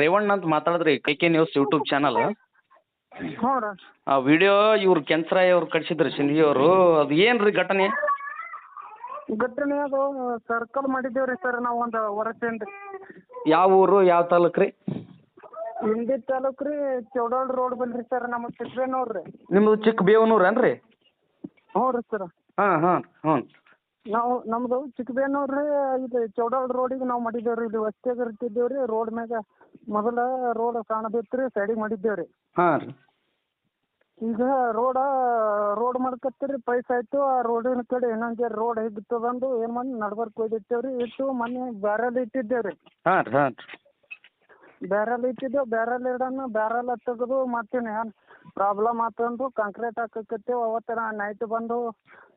ರೇವಣ್ಣ ಅಂತ ಮಾತಾಡಿದ್ರಿ ಕೈ ಕೆ ನ್ಯೂಸ್ ಯೂಟ್ಯೂಬ್ ಚಾನಲ್ ಹ್ಞೂ ರೀ. ಆ ವಿಡಿಯೋ ಇವ್ರು ಕೆಂಚರಾಯ್ ಅವ್ರು ಕಳ್ಸಿದ್ರು ಸಿಂಧಿ ಅವರು. ಅದು ಏನು ರೀ ಘಟನೆ? ಘಟನೆ ಅದು ಸರ್ಕಲ್ ಮಾಡಿದ್ದೇವೆ ರೀ ಸರ್ ನಾವು ಒಂದು ವರ್ಷದಿಂದ ಯಾವ ಊರು ಯಾವ ತಾಲೂಕು ರೀ? ಹಿಂದಿ ತಾಲೂಕು ರೀ ಚೌಡಾಳ್ ರೋಡ್ ಬಂದ್ರಿ ಸರ್ ನಮ್ಮ ಚಿಕ್ಕಬೇನೂರು ರೀ. ನಿಮ್ಮದು ಚಿಕ್ಕ ಬೇವನೂರು ಏನ್ರಿ? ಹ್ಞೂ ರೀ ಸರ್ ಹಾಂ ಹಾಂ ಹ್ಞೂ. ನಾವು ನಮ್ದು ಚಿಕ್ಕಬೇನೂರು ರೀ ಇದು ಚೌಡಾಳ್ ರೋಡಿಗೆ ನಾವು ಮಾಡಿದ್ದೇವೆ ರೀ ಇಲ್ಲಿ ವಸ್ತಿಯಾಗ ಇರ್ತಿದ್ದೇವೆ ರೀ ರೋಡ್ ಮ್ಯಾಗ ಮೊದಲ ರೋಡ್ ಕಾಣದಿತ್ತು ರೀ ಸೈಡಿಗೆ ಮಾಡಿದ್ದೇವೆ ರೀ ಹಾಂ ರೀ. ಈಗ ರೋಡ ರೋಡ್ ಮಾಡ್ಕತ್ತೀರಿ ಪೈಸ ಆಯ್ತು. ಆ ರೋಡಿನ ಕಡೆ ಇನ್ನೊಂದು ರೋಡ್ ಹೇಗಿತ್ತದಂದು ಏನು ಮಾಡಿ ನಡ್ಬರ್ಕ್ ರೀ ಇಟ್ಟು ಮೊನ್ನೆ ಬ್ಯಾರಲ್ ಇಟ್ಟಿದ್ದೇವೆ ರೀ ಹಾಂ ರೀ ಹಾಂ ರೀ. ಬ್ಯಾರಲ್ ಇಟ್ಟಿದ್ದೆವು ಬ್ಯಾರಲ್ ಇಡೋಣ ಬ್ಯಾರಲ್ ತೆಗೆದು ಮತ್ತೇನು ಏನು ಪ್ರಾಬ್ಲಮ್ ಆತಂದು ಕಾಂಕ್ರೀಟ್ ಹಾಕಕತ್ತೇವೆ. ಅವತ್ತರ ನೈಟ್ ಬಂದು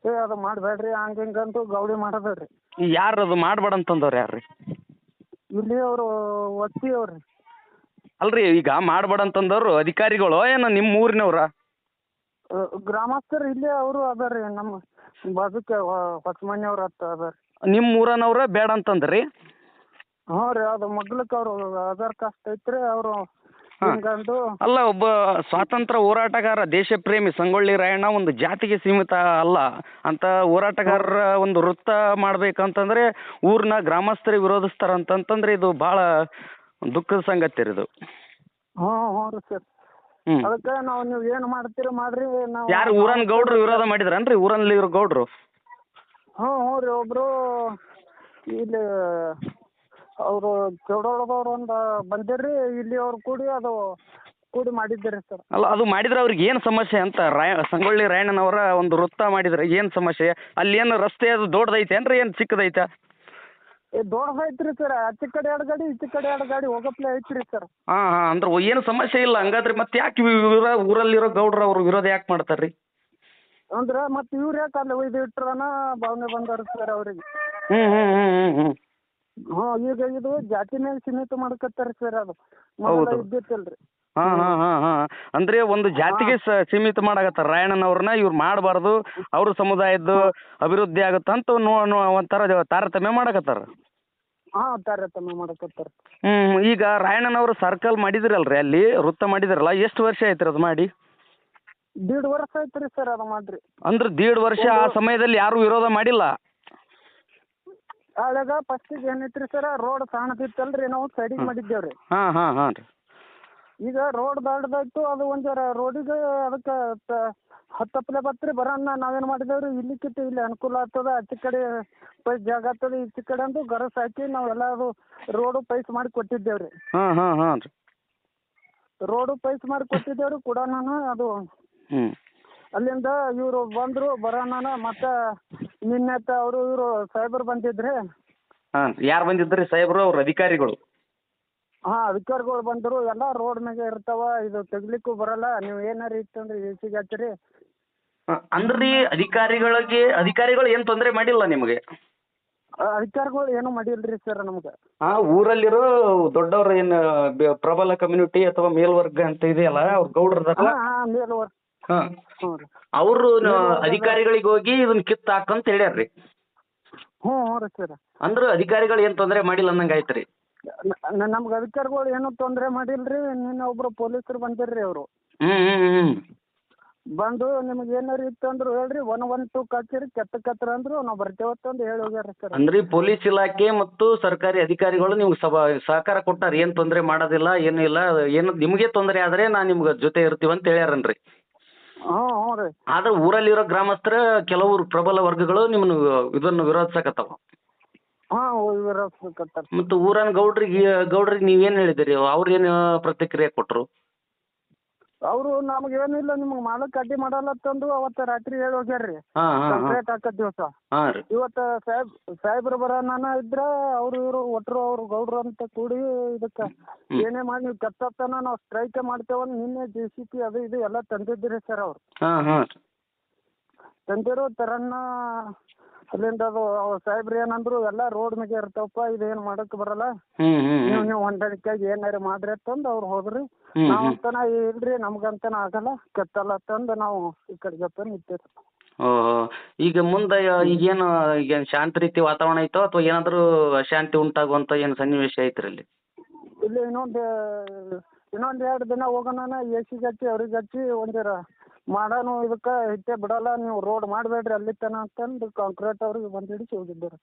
ಏ ಅದು ಮಾಡಬೇಡ್ರಿ ಹಂಗೆ ಹಿಂಗಂದು ಗೌಡಿ ಮಾಡಬೇಡ್ರಿ. ಯಾರು ಅದು ಮಾಡ್ಬೇಡ ಅಂತಂದವ್ರು ಯಾರು ರೀ ಇಲ್ಲಿ ಅವರು ಒತ್ತಿ ಅವ್ರಿ. ಅಲ್ರಿ ಈಗ ಮಾಡ್ಬೇಡ ಅಂತಂದವ್ರು ಅಧಿಕಾರಿಗಳು ಏನು ನಿಮ್ಮ ಊರಿನವ್ರ? ಗ್ರಾಮಸ್ಥರು ಇಲ್ಲೇ ಅವರು ಅದಾರ ರೀ ನಮ್ಮ ಬಾಜುಕ ಹೊಸ ಮನೆಯವ್ರು ಹತ್ತ ಅದಾರ ನಿಮ್ಮ ಊರನವ್ರ ಬೇಡ ಅಂತಂದ್ರಿ? ಹ್ಞೂ ರೀ ಅದು ಮಗ್ಲಕ್ಕೆ ಅವರು ಆಧಾರ್ ಕಾಸ್ಟ್ ಐತ್ರಿ ಅವರು. ಹಿಂಗಂದು ಅಲ್ಲ ಒಬ್ಬ ಸ್ವಾತಂತ್ರ್ಯ ಹೋರಾಟಗಾರ ದೇಶ ಪ್ರೇಮಿ ಸಂಗೊಳ್ಳಿ ರಾಯಣ್ಣ ಒಂದು ಜಾತಿಗೆ ಸೀಮಿತ ಅಲ್ಲ. ಅಂತ ಹೋರಾಟಗಾರರ ಒಂದು ವೃತ್ತ ಮಾಡ್ಬೇಕಂತಂದ್ರೆ ಊರಿನ ಗ್ರಾಮಸ್ಥರಿಗೆ ವಿರೋಧಿಸ್ತಾರಂತಂತಂದ್ರೆ ಇದು ಬಹಳ ದುಃಖದ ಸಂಗತಿ ರೀ ಇದು. ಹ್ಞೂ ಹ್ಞೂ ರೀ ಸರ್. ಹ್ಞೂ ಅದಕ್ಕೆ ನಾವು ನೀವು ಏನು ಮಾಡ್ತೀರಿ ಮಾಡ್ರಿ ನಾವು ಯಾರು ಊರನ್ ಗೌಡ್ರು ವಿರೋಧ ಮಾಡಿದ್ರನ್ರಿ? ಊರಲ್ಲಿ ಇರೋ ಗೌಡ್ರು? ಹ್ಞೂ ಹ್ಞೂ ರೀ ಒಬ್ರು ಇಲ್ಲಿ ಅವರು ಚೌಡೋಳದವ್ರು ಒಂದು ಬಂದಿರ್ರಿ ಇಲ್ಲಿ ಅವ್ರು ಕೂಡಿ ಅದು ಕೂಡಿ ಮಾಡಿದ್ದೀರಿ ಸರ್ ಅಲ್ಲ ಅದು ಮಾಡಿದ್ರೆ ಅವ್ರಿಗೆ ಏನು ಸಮಸ್ಯೆ ಅಂತ? ರಾಯ ಸಂಗೊಳ್ಳಿ ರಾಯಣ್ಣನವರ ಒಂದು ವೃತ್ತ ಮಾಡಿದ್ರೆ ಏನು ಸಮಸ್ಯೆ? ಅಲ್ಲಿ ಏನು ರಸ್ತೆ ಅದು ದೊಡ್ಡದೈತೆ ಏನ್ರಿ ಏನು ಚಿಕ್ಕದೈತೆ? ಏ ದೊಡ್ಡದೈತ್ರಿ ಸರ್ ಆಚೆ ಕಡೆ ಎರಡು ಗಾಡಿ ಈಚೆ ಕಡೆ ಎರಡು ಗಾಡಿ ಹೋಗಪ್ಲೆ ಐತ್ರಿ ಸರ್ ಹಾ ಹಾ ಅಂದ್ರೆ ಏನು ಸಮಸ್ಯೆ ಇಲ್ಲ ಹಂಗಾದ್ರೆ ಮತ್ತೆ ಯಾಕೆ ಊರಲ್ಲಿರೋ ಗೌಡ್ರ ಅವರು ವಿರೋಧ ಯಾಕೆ ಮಾಡ್ತಾರೆ ರೀ ಅಂದ್ರೆ ಮತ್ತೆ ಇವ್ರು ಯಾಕೆ ಅಲ್ಲಿ ಒಯ್ದು ಇಟ್ರನ ಭಾವನೆ ಬಂದರು ಸರ್ ಅವರಿಗೆ. ಹ್ಮ್ ಹ್ಮ್ ಹ್ಮ್ ಹ್ಞೂ ಹ್ಞೂ ಹ್ಞೂ ಈಗ ಇದು ಜಾತಿ ಮೇಲೆ ಸೀಮಿತ ಮಾಡ್ಕತ್ತಾರ ಸರ್ ಅದು. ಹೌದು. ಇದ್ದಿತ್ತಲ್ರಿ. ಹಾ ಹಾಂ ಹಾಂ ಹಾಂ. ಅಂದರೆ ಒಂದು ಜಾತಿಗೆ ಸ ಸೀಮಿತ ಮಾಡಕತ್ತಾರ. ರಾಯಣ್ಣನವ್ರನ್ನ ಇವ್ರು ಮಾಡಬಾರದು. ಅವ್ರ ಸಮುದಾಯದ್ದು ಅಭಿವೃದ್ಧಿ ಆಗುತ್ತಂತ ನೋ ನೋ ಒಂಥರ ತಾರತಮ್ಯ ಮಾಡಕತ್ತಾರ. ಹಾ ತಾರತಮ್ಯ ಮಾಡಕತ್ತಾರ. ಹ್ಞೂ ಈಗ ರಾಯಣ್ಣನವ್ರು ಸರ್ಕಲ್ ಮಾಡಿದ್ರಲ್ರಿ ಅಲ್ಲಿ? ವೃತ್ತ ಮಾಡಿದ್ರಲ್ಲ? ಎಷ್ಟ ವರ್ಷ ಆಯ್ತು ಅದು ಮಾಡಿ? ದೀಡ್ ವರ್ಷ ಆಯ್ತ್ರಿ ಸರ್ ಅದು ಮಾಡ್ರಿ. ಅಂದ್ರೆ ದೀಡ್ ವರ್ಷ ಆ ಸಮಯದಲ್ಲಿ ಯಾರು ವಿರೋಧ ಮಾಡಿಲ್ಲ? ಆವಾಗ ಫಸ್ಟಿಗೆ ಏನೈತ್ರಿ ಸರ್ ರೋಡ್ ಕಾಣತಿತ್ತಲ್ರಿ ನಾವು ಸೈಡಿಗೆ ಮಾಡಿದ್ದೇವ್ರಿ. ಹಾಂ ಹಾಂ ಹಾಂ ರೀ. ಈಗ ರೋಡ್ ದಾಡ್ದಾಯ್ತು ಅದು ಒಂದು ಜರ ರೋಡಿಗೆ ಅದಕ್ಕೆ ಹತ್ತಪ್ಪಲೆ ಬತ್ರಿ ಬರೋಣ ನಾವೇನು ಮಾಡಿದೇವ್ರಿ ಇಲ್ಲಿಕ್ಕಿತ್ತು ಇಲ್ಲಿ ಅನುಕೂಲ ಆಗ್ತದ ಆಚೆ ಕಡೆ ಪೈಸ್ ಜಾಗ ಆಗ್ತದ ಈಚೆ ಕಡೆ ಅಂದು ಗರಸ್ ಹಾಕಿ ನಾವೆಲ್ಲ ಅದು ರೋಡು ಪೈಸ್ ಮಾಡಿ ಕೊಟ್ಟಿದ್ದೇವ್ರಿ. ಹಾಂ ಹಾಂ ಹಾಂ ರೀ. ರೋಡು ಪೈಸ್ ಮಾಡಿ ಕೊಟ್ಟಿದ್ದೇವ್ರಿ ಕೂಡ ನಾನು ಅದು ಹ್ಞೂ ಅಲ್ಲಿಂದ ಇವರು ಬಂದ್ರು ಬರೋಣ ಮತ್ತೆ ನಿನ್ನೆ ಅವರು ಇವರು ಸಾಹೇಬರು ಬಂದಿದ್ರಿ ಹಾಂ ಯಾರು ಬಂದಿದ್ರಿ ಸಾಹೇಬ್ರು? ಅವ್ರ ಅಧಿಕಾರಿಗಳು. ಹಾ ಅಧಿಕಾರಿಗಳು ಬಂದರು ಎಲ್ಲ ರೋಡ್ ಮ್ಯಾಗ ಇರ್ತಾವ ಇದು ತೆಗ್ಲಿಕ್ಕೂ ಬರಲ್ಲ ನೀವು ಏನಾರ ಇತ್ತಂದ್ರೆ ಇಸಿಗೆ ಹಚ್ಚಿರಿ ಅಂದ್ರೆ ಅಧಿಕಾರಿಗಳಿಗೆ ಅಧಿಕಾರಿಗಳು ಏನ್ ತೊಂದರೆ ಮಾಡಿಲ್ಲ ನಿಮಗೆ? ಆ, ಅಧಿಕಾರಿಗಳು ಏನು ಮಾಡಿಲ್ರಿ ಸರ್ ನಮ್ಗೆ. ಆ ಊರಲ್ಲಿರೋ ದೊಡ್ಡವ್ರ ಏನ್ ಬೆ- ಪ್ರಬಲ ಕಮ್ಯುನಿಟಿ ಅಥವಾ ಮೇಲ್ವರ್ಗ ಅಂತ ಇದೆಯಲ್ಲ ಅವ್ರ ಗೌಡ್ರದಲ್ಲ ಹಾ ಮೇಲ್ವರ್ಗ. ಮೇಲ್ವರ್ ಹಾಂ. ಹ್ಞೂ ಅವರು ಅಧಿಕಾರಿಗಳಿಗೆ ಹೋಗಿ ಇದನ್ನ ಕಿತ್ತು ಹಾಕಂತ ಹೇಳ್ಯಾರ್ರಿ. ಹ್ಞೂ ಹ್ಞೂ ರೀ ಸರ್. ಅಂದ್ರೆ ಅಧಿಕಾರಿಗಳು ಏನ್ ತೊಂದರೆ ಮಾಡಿಲ್ಲ ಅಂದಂಗ ಆಯ್ತ್ರಿ ನಮ್ಗೆ ಅಧಿಕಾರಿಗಳು ಏನು ತೊಂದರೆ ಮಾಡಿಲ್ರಿ ನಿನ್ನೆ ಒಬ್ರು ಪೊಲೀಸರು ಬಂದಿರ್ರಿ ಅವರು. ಬಂದು ನಿಮ್ಗೆ ಏನಾರು ಇತ್ತು ಅಂದ್ರು ಹೇಳ್ರಿ ಒನ್ ಒನ್ ಟೂ ಕಚ್ಚಿರಿ ಕೆತ್ತ ಕತ್ರ ಅಂದ್ರು ನಾವು ಬರ್ತೇವತ್ತಂದು ಹೇಳಿ ಹೋಗ್ಯಾರ ಸರ್. ಅಂದ್ರೆ ಈ ಪೊಲೀಸ್ ಇಲಾಖೆ ಮತ್ತು ಸರ್ಕಾರಿ ಅಧಿಕಾರಿಗಳು ನಿಮ್ಗೆ ಸಭಾ ಸಹಕಾರ ಕೊಟ್ಟಾರ ಏನ್ ತೊಂದರೆ ಮಾಡೋದಿಲ್ಲ ಏನು ಇಲ್ಲ ಏನು ನಿಮಗೆ ತೊಂದರೆ ಆದ್ರೆ ನಾ ನಿಮ್ಗೆ ಜೊತೆ ಇರ್ತೀವಿ ಅಂತ ಹೇಳ್ಯಾರನ್ರಿ. ಹ್ಞೂ ಹ್ಞೂ ರೀ. ಆದ್ರೆ ಊರಲ್ಲಿರೋ ಗ್ರಾಮಸ್ಥರ ಕೆಲವರು ಪ್ರಬಲ ವರ್ಗಗಳು ನಿಮ್ಮನ್ನು ಇದನ್ನು ವಿರೋಧಿಸಕತ್ತವ. ಹಾಂ ಮತ್ತು ಊರನ್ ಗೌಡ್ರಿಗೆ ಗೌಡ್ರಿಗೆ ನೀವೇನು ಹೇಳಿದಿರಿ? ಅವ್ರು ಏನು ಪ್ರತಿಕ್ರಿಯೆ ಕೊಟ್ಟರು ಅವರು ನಮ್ಗೆ ಏನಿಲ್ಲ ನಿಮ್ಗೆ ಮಾಡಕ್ ಅಡ್ಡಿ ಮಾಡಲ್ಲತ್ತಂದು ಅವತ್ತ ರಾತ್ರಿ ಹೇಳಿ ಹೋಗ್ಯಾರ್ರಿ. ಹಾ ಹಾ ಹಾಂ. ಕಂಪ್ಲೇಂಟ್ ಹಾಕದ್ ದಿವಸ. ಇವತ್ತ ರೀ. ಇವತ್ತು ಸಾಹೇಬ್ ಸಾಹೇಬ್ರು ಬರೋಣ ಇದ್ರ ಅವ್ರು ಇವ್ರು ಒಟ್ರು ಅವ್ರು ಗೌಡ್ರು ಅಂತ ಕೂಡಿ ಇದಕ್ಕ ಏನೇ ಮಾಡಿ ನೀವು ಕತ್ತತ್ತನ ನಾವು ಸ್ಟ್ರೈಕ್ ಮಾಡ್ತೇವಂತ ನಿನ್ನೆ ಜೆ ಸಿ ಪಿ ಅದು ಇದು ಎಲ್ಲ ತಂದಿದ್ದೀರಿ ಸರ್ ಅವ್ರು. ಹಾ ಹಾಂ ತಂದಿರೋ ತರನ್ನ ಅಲ್ಲಿಂದ ಅದು ಅವ್ರು ಸಾಹೇಬ್ರು ಏನಂದ್ರು ಎಲ್ಲ ರೋಡ್ ಮ್ಯಾಗೆ ಇರ್ತಾವಪ್ಪ ಇದೇನ್ ಮಾಡಕ್ ಬರಲ್ಲ. ನೀವ್ ನೀವ್ ನೀವು ನೀವು ಹೊಂದಾಣಿಕೆಯಾಗಿ ಏನಾರು ಮಾಡ್ರಿ ಅಂತಂದು ಅವ್ರು ಹೋದ್ರಿ. ಹ್ಮ್, ನಾವು ಹ್ಮ್. ಅಂತನ ಇಲ್ರಿ ನಮ್ಗಂತನ ಆಗಲ್ಲ. ಕೆತ್ತಲ್ಲ ಅಂತಂದು ನಾವು ಈ ಕಡೆಗೆ ನಿಂತೇವೆ ಓಹೋ ಈಗ ಮುಂದೆ ಈಗೇನು ಈಗ ಶಾಂತ ರೀತಿ ವಾತಾವರಣ ಐತೋ ಅಥವಾ ಏನಾದರೂ ಅಶಾಂತಿ ಉಂಟಾಗುವಂತ ಏನು ಸನ್ನಿವೇಶ ಐತ್ರಿ ಅಲ್ಲಿ? ಇಲ್ಲಿ ಇನ್ನೊಂದು ಇನ್ನೊಂದು ಎರಡು ದಿನ ಹೋಗೋಣ ಎ ಸಿಗೆ ಹಚ್ಚಿ ಅವ್ರಿಗೆ ಹಚ್ಚಿ ಒಂದಿರ ಮಾಡೋನು ಇದಕ್ಕೆ ಹಿಟ್ಟೆ ಬಿಡಲ್ಲ ನೀವು ರೋಡ್ ಮಾಡಬೇಡ್ರಿ ಅಲ್ಲಿ ತನ ಅಂತಂದು ಕಾಂಕ್ರೀಟ್ ಅವ್ರಿಗೆ ಬಂದು ಹಿಡಿಸಿ ಹೋಗಿದ್ದಾರೆ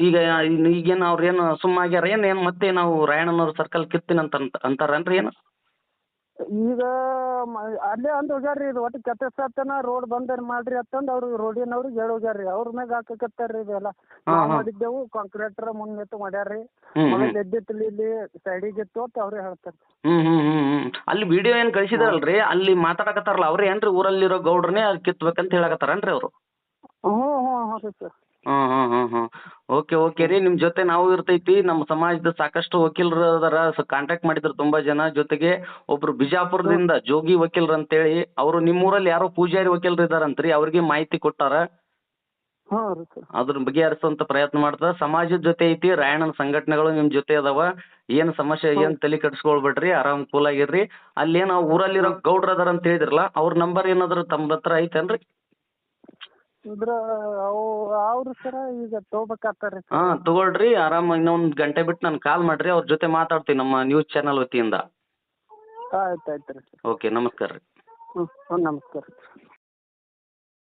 ಈಗ ಈಗೇನು ಅವ್ರು ಏನು ಏನ್ ಏನು ಏನು ಮತ್ತೆ ನಾವು ರಾಯಣ್ಣನವ್ರ ಸರ್ಕಲ್ ಕಿತ್ತೀನಿ ಅಂತ- ಅಂತಾರೇನ್ರಿ ಏನು? ಈಗ ಮ- ಅಲ್ಲೇ ಅಂದ್ ಹೋಗ್ಯಾರ ಇದು ಒಟ್ಟು ಕೆತ್ತನ ರೋಡ್ ಬಂದ್ ಮಾಡ್ರಿ ಅಂತಂದು ಅವ್ರು ರೋಡಿನವ್ರಿಗೆ ಹೇಳಿ ಹೋಗ್ಯಾರ ರೀ ಅವ್ರ ಮ್ಯಾಗ ಹಾಕಕತ್ತಾರ ರೀ ಇದೆಲ್ಲ ನಾವ್. ಮಾಡಿದ್ದೆವು ಕಾಂಕ್ರೀಟ್ರ ಮುಂದೆ ಮಾಡ್ಯಾರ ರೀ ಹ್ಮ್. ಹ್ಮ್ ಎದ್ದಿತ್ತು ಇಲ್ಲಿ ಸೈಡಿಗೆ ಇತ್ತು ಅಂತ ಅವ್ರೇ ಹೇಳ್ತಾರೆ ಹ್ಮ್ ಹ್ಮ್ ಹ್ಮ್ ಹ್ಮ್. ಅಲ್ಲಿ ವಿಡಿಯೋ ಏನ್ ಕಳಿಸಿದಾರಲ್ರಿ? ಅಲ್ಲಿ ಮಾತಾಡಕತ್ತಾರಲ್ಲ ಅವ್ರೇ ಏನ್ರಿ ಊರಲ್ಲಿರೋ ಗೌಡ್ರನೇ ಅದು ಕಿತ್ಬೇಕಂತ ಹೇಳಕತ್ತಾರನ್ರಿ ಅವರು? ಹ್ಞೂ ಹ್ಮ್ ಹ್ಮ್ ರೀ ಸರ್. ಹ್ಮ್ ಹ್ಮ್ ಹ್ಮ್ ಹ್ಮ್ ಓಕೆ ಓಕೆ ರೀ. ನಿಮ್ಮ ಜೊತೆ ನಾವು ಇರ್ತೈತಿ. ನಮ್ಮ ಸಮಾಜದ ಸಾಕಷ್ಟು ವಕೀಲರು ಅದಾರ. ಕಾಂಟ್ಯಾಕ್ಟ್ ಮಾಡಿದ್ರು ತುಂಬಾ ಜನ. ಜೊತೆಗೆ ಒಬ್ರು ಬಿಜಾಪುರದಿಂದ ಜೋಗಿ ವಕೀಲರು ಅಂತೇಳಿ ಅವರು ನಿಮ್ಮೂರಲ್ಲಿ ಯಾರೋ ಪೂಜಾರಿ ವಕೀಲರು ರೀ ಅವ್ರಿಗೆ ಮಾಹಿತಿ ಕೊಟ್ಟಾರ? ಹ್ಞೂ ರೀ ಸರ್. ಅದ್ರ ಬಗೆಹರಿಸುವಂತ ಪ್ರಯತ್ನ ಮಾಡ್ತಾರ ಸಮಾಜದ ಜೊತೆ ಐತಿ ರಾಯಣ್ಣನ ಸಂಘಟನೆಗಳು ನಿಮ್ಮ ಜೊತೆ ಅದಾವ. ಏನು ಸಮಸ್ಯೆ ಏನು ತಲೆ ಕೆಡಿಸ್ಕೊಳ್ಬೇಡ್ರಿ ಆರಾಮ್ ಕೂಲ್ ಆಗಿರ್ರಿ ಅಲ್ಲಿ ಏನು ಊರಲ್ಲಿರೋ ಗೌಡ್ರ ಅದಾರ ಅಂತ ಹೇಳಿದ್ರಲ್ಲ ಅವ್ರ ನಂಬರ್ ಏನಾದ್ರು ತಮ್ಮ ಹತ್ರ ಐತೇನ್ರಿ? ಇದ್ರ ಅವು ಅವ್ರು ಸರ ಈಗ ತೊಗೋಬೇಕಾಗ್ತಾರೆ. ಹಾ ತಗೊಳ್ರಿ ಆರಾಮ್ ಇನ್ನೊಂದ್ ಗಂಟೆ ಬಿಟ್ಟು ನಾನು ಕಾಲ್ ಮಾಡ್ರಿ ಅವ್ರ ಜೊತೆ ಮಾತಾಡ್ತೀನಿ ನಮ್ಮ ನ್ಯೂಸ್ ಚಾನಲ್ ವತಿಯಿಂದ. ಆಯ್ತು ಆಯ್ತು ರೀ. ಓಕೆ ನಮಸ್ಕಾರ ರೀ. ಹ್ಞೂ ಹ್ಞೂ ನಮಸ್ಕಾರ